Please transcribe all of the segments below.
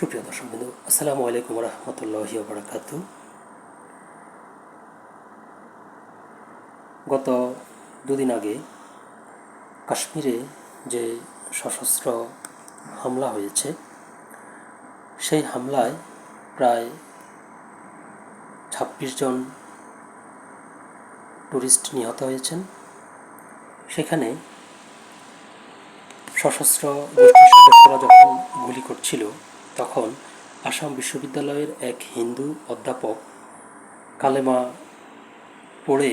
সুপ্রিয় দর্শক বিন্দু আসসালামু আলাইকুম রহমতুল্লাহি বারাকাতু গত দুদিন আগে কাশ্মীরে যে সশস্ত্র হামলা হয়েছে, সেই হামলায় প্রায় ছাব্বিশ জন টুরিস্ট নিহত হয়েছেন। সেখানে সশস্ত্র গোষ্ঠীর সদস্যরা যখন গুলি করছিল তখন আসাম বিশ্ববিদ্যালয়ের এক হিন্দু অধ্যাপক কালেমা পড়ে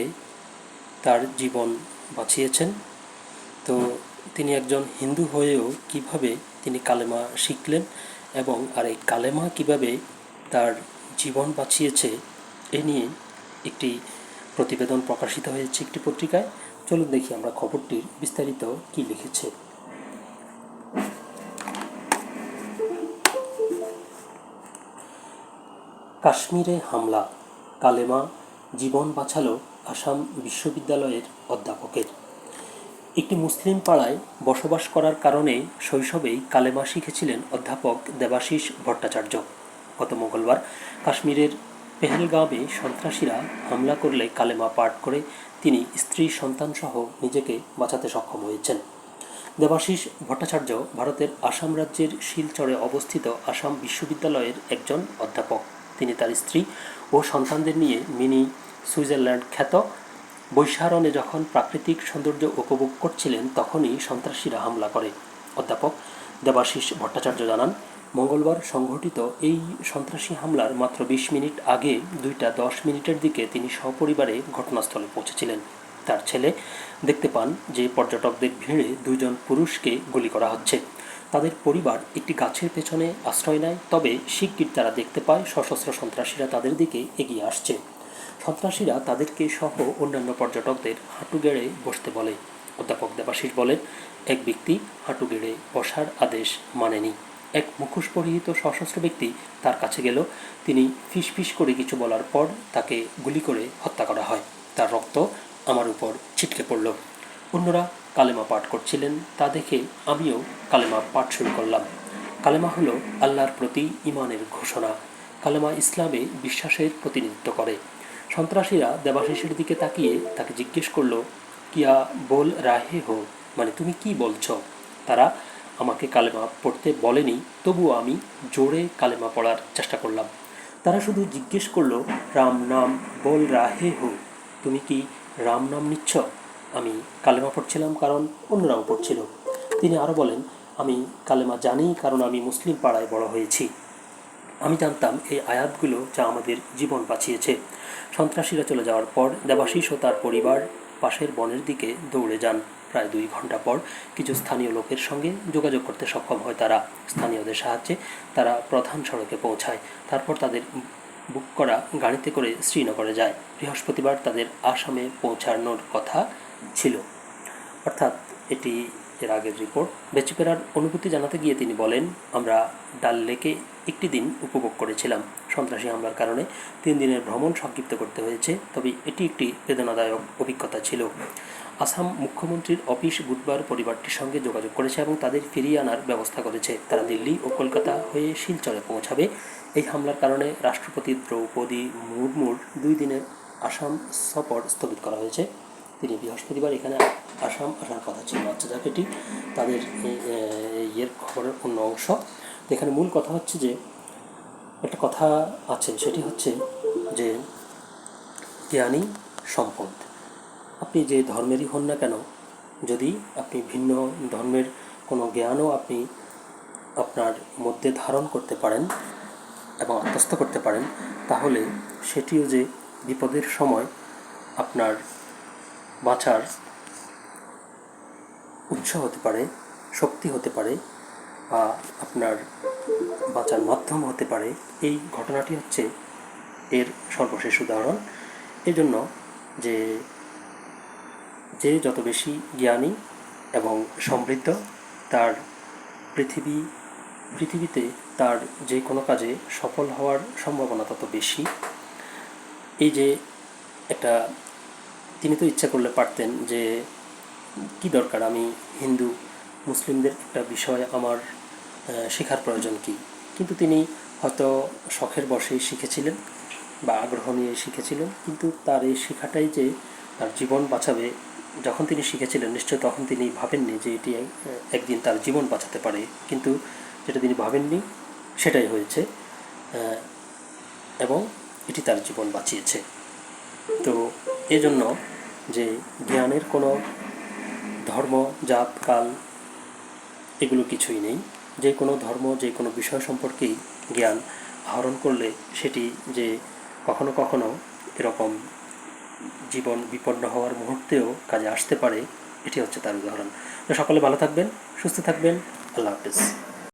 তার জীবন বাঁচিয়েছেন। তো তিনি একজন হিন্দু হয়েও কীভাবে তিনি কালেমা শিখলেন এবং আর এই কালেমা কীভাবে তার জীবন বাঁচিয়েছে এ নিয়ে একটি প্রতিবেদন প্রকাশিত হয়েছে একটি পত্রিকায়। চলুন দেখি আমরা খবরটির বিস্তারিত কি লিখেছে। কাশ্মীরে হামলা। কালেমা, জীবন বাঁচালো আসাম বিশ্ববিদ্যালয়ের অধ্যাপকের। একটি মুসলিম পাড়ায় বসবাস করার কারণে শৈশবেই কালেমা শিখেছিলেন অধ্যাপক দেবাশিস ভট্টাচার্য। গত মঙ্গলবার কাশ্মীরের পেহেলগাঁওয়ে সন্ত্রাসীরা হামলা করলে কালেমা পাঠ করে তিনি স্ত্রী, সন্তানসহ নিজেকে বাঁচাতে সক্ষম হয়েছেন। দেবাশিস ভট্টাচার্য ভারতের আসাম রাজ্যের শিলচরে অবস্থিত আসাম বিশ্ববিদ্যালয়ের একজন অধ্যাপক। তিনি তার স্ত্রী ও সন্তানদের নিয়ে মিনি সুইজারল্যান্ড খ্যাত। বৈশারণে যখন প্রাকৃতিক সৌন্দর্য উপভোগ করছিলেন, তখনই সন্ত্রাসীরা হামলা করে। অধ্যাপক দেবাশিস ভট্টাচার্য জানান, মঙ্গলবার সংঘটিত এই সন্ত্রাসী হামলার মাত্র বিশ মিনিট আগে দুইটা দশ মিনিটের দিকে তিনি সপরিবারে ঘটনাস্থলে পৌঁছেছিলেন। তার ছেলে দেখতে পান যে পর্যটকদের ভিড়ে দুইজন পুরুষকে গুলি করা হচ্ছে। তাদের পরিবার একটি গাছের পেছনে আশ্রয় নেয়, তবে শিগগির তারা দেখতে পায় সশস্ত্র সন্ত্রাসীরা তাদের দিকে এগিয়ে আসছে। সন্ত্রাসীরা তাদেরকে সহ অন্যান্য পর্যটকদের হাঁটু গেড়ে বসতে বলে। অধ্যাপক দেবাশিস বলেন, এক ব্যক্তি হাঁটু গেড়ে বসার আদেশ মানেনি। এক মুখোশ পরিহিত সশস্ত্র ব্যক্তি তার কাছে গেল। তিনি ফিস ফিস করে কিছু বলার পর তাকে গুলি করে হত্যা করা হয়। তার রক্ত আমার উপর ছিটকে পড়ল। অন্যরা কালেমা পাঠ করছিলেন, তা দেখে আমিও কালেমা পাঠ শুরু করলাম। কালেমা হলো আল্লাহর প্রতি ইমানের ঘোষণা। কালেমা ইসলামে বিশ্বাসের প্রতিনিধিত্ব করে। সন্ত্রাসীরা দেবাশিসের দিকে তাকিয়ে তাকে জিজ্ঞেস করল, কিয়া বল রাহে হো? মানে তুমি কি বলছ? তারা আমাকে কালেমা পড়তে বলেনি তবুও আমি জোরে কালেমা পড়ার চেষ্টা করলাম। তারা শুধু জিজ্ঞেস করল, রাম নাম বল রাহে হো? তুমি কি রাম নাম নিচ্ছ? আমি কালেমা পড়ছিলাম কারণ অন্যরাও পড়ছিল। তিনি আরও বলেন, আমি কালেমা জানি কারণ আমি মুসলিম পাড়ায় বড় হয়েছি। আমি জানতাম এই আয়াতগুলো যা আমাদের জীবন বাঁচিয়েছে। সন্ত্রাসীরা চলে যাওয়ার পর দেবাশিস ও তার পরিবার পাশের বনের দিকে দৌড়ে যান। প্রায় দুই ঘণ্টা পর কিছু স্থানীয় লোকের সঙ্গে যোগাযোগ করতে সক্ষম হয় তারা। স্থানীয়দের সাহায্যে তারা প্রধান সড়কে পৌঁছায়। তারপর তাদের বুক করা গাড়িতে করে শ্রীনগরে যায়। বৃহস্পতিবার তাদের আসামে পৌঁছানোর কথা ছিল। অর্থাৎ এটি এর আগের রিপোর্ট বেঁচে ফেরার অনুভূতি জানাতে গিয়ে তিনি বলেন, আমরা ডাল লেকে একটি দিন উপভোগ করেছিলাম সন্ত্রাসী হামলার কারণে। তিন দিনের ভ্রমণ সংক্ষিপ্ত করতে হয়েছে, তবে এটি একটি বেদনাদায়ক অভিজ্ঞতা ছিল। আসাম মুখ্যমন্ত্রীর অফিস বুধবার পরিবারটির সঙ্গে যোগাযোগ করেছে এবং তাদের ফিরিয়ে আনার ব্যবস্থা করেছে। তারা দিল্লি ও কলকাতা হয়ে শিলচরে পৌঁছাবে। এই হামলার কারণে রাষ্ট্রপতি দ্রৌপদী মুর্মুর দুই দিনের আসাম সফর স্থগিত করা হয়েছে। তিনি বৃহস্পতিবার এখানে আসাম আসার কথা ছিল। আচ্ছা যাক, এটি তাদের ইয়ের খবরের অন্য অংশ। এখানে মূল কথা হচ্ছে যে, একটা কথা আছে, সেটি হচ্ছে যে, জ্ঞানী সম্পদ। আপনি যে ধর্মেরই হন না কেন, যদি আপনি ভিন্ন ধর্মের কোনো জ্ঞানও আপনি আপনার মধ্যে ধারণ করতে পারেন এবং আত্মস্থ করতে পারেন, তাহলে সেটিও যে বিপদের সময় আপনার বাঁচার উৎস হতে পারে, শক্তি হতে পারে বা আপনার বাঁচার মাধ্যম হতে পারে। এই ঘটনাটি হচ্ছে এর সর্বশেষ উদাহরণ। এজন্য যে যে যত বেশি জ্ঞানী এবং সমৃদ্ধ তার পৃথিবী, পৃথিবীতে তার যে কোনো কাজে সফল হওয়ার সম্ভাবনা তত বেশি। এই যে একটা তিনি তো ইচ্ছা করলে পারতেন যে, কি দরকার? আমি হিন্দু, মুসলিমদের একটা বিষয় আমার শেখার প্রয়োজন কি? কিন্তু তিনি হয়তো শখের বশেই শিখেছিলেন বা আগ্রহ নিয়ে শিখেছিলেন। কিন্তু তার এই শেখাটাই যে তার জীবন বাঁচাবে, যখন তিনি শিখেছিলেন নিশ্চয় তখন তিনি ভাবেননি যে এটি একদিন তার জীবন বাঁচাতে পারে। কিন্তু যেটা তিনি ভাবেননি, সেটাই হয়েছে এবং এটি তার জীবন বাঁচিয়েছে। তো এজন্য যে জ্ঞানের কোনো ধর্ম, জাত, কাল এগুলো কিছুই নেই। যে কোনো ধর্ম, যে কোনো বিষয় সম্পর্কেই জ্ঞান আহরণ করলে সেটি যে কখনো কখনো এরকম জীবন বিপন্ন হওয়ার মুহূর্তেও কাজে আসতে পারে, এটি হচ্ছে তার উদাহরণ। সকলে ভালো থাকবেন, সুস্থ থাকবেন, আল্লাহ হাফিজ।